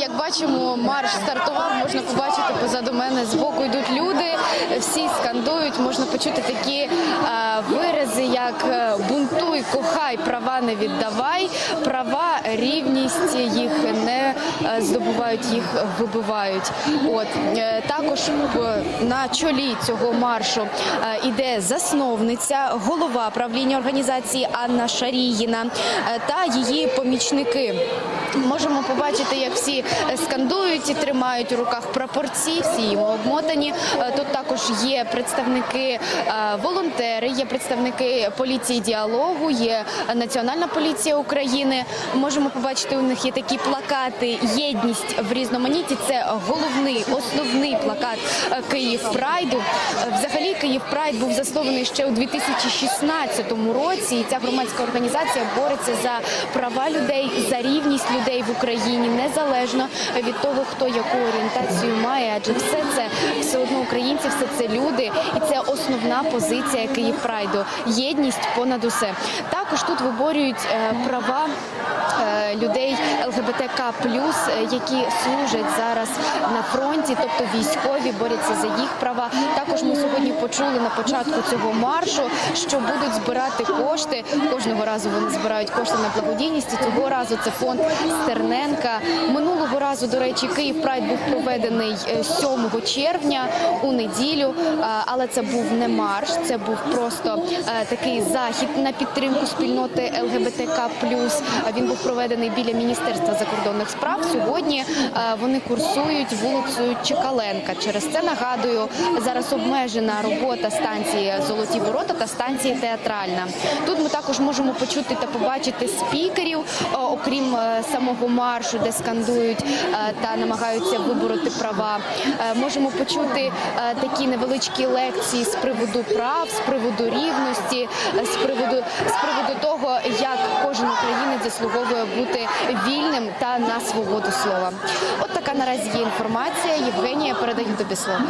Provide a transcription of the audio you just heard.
Як бачимо, марш стартував. Можна побачити позаду мене з боку йдуть люди. Всі скандують. Можна почути такі е, вирази, як е, кохай, права не віддавай. Права, рівність їх не е, здобувають, їх вибивають. От е, також на чолі цього маршу е, іде засновниця, голова правління організації Анна Шаріїна та її помічники. Можемо побачити, як всі скандують і тримають у руках прапорці, всі їм обмотані. Тут також є представники волонтери, є представники поліції діалогу, є Національна поліція України. Можемо побачити, у них є такі плакати Єдність в різноманітті. Це головний основний плакат е, Київ Прайду. Е, Взагалі Київ Прайд був заснований ще у 2016 році. І ця громадська організація бореться за права людей, за рівність людей в Україні, незалежно від того, хто яку орієнтацію має. Адже все це все одно українці, все це люди, і це основна позиція Київ Прайду. Єдність понад усе. Також тут виборюють е, права е, людей ЛГБТК е, які служать зараз на фронті, тобто військові борються за їх права. Також ми сьогодні почули на початку цього маршу, що будуть збирати кошти. Кожного разу вони збирають кошти на благодійність. І цього разу це фонд Стерненка. Минулого разу, до речі, Київ Прайд був проведений е, 7 червня у неділю, але це був не марш, це був просто такий захід на підтримку спільноти ЛГБТК. Він був проведений біля міністерства закордонних справ. Сьогодні е, вони курсують вулицею Чекаленка. Через це нагадую зараз обмежена робота станції Золоті Ворота та станції Театральна. Тут ми також можемо почути та побачити спікерів, е, окрім е, самого маршу, де скандують та намагаються вибороти права. Можемо почути такі невеличкі лекції з приводу прав, з приводу рівності, з приводу з приводу того, як кожен українець заслуговує бути вільним та на свободу слова. От така наразі є інформація. Євгенія передаю тобі слово.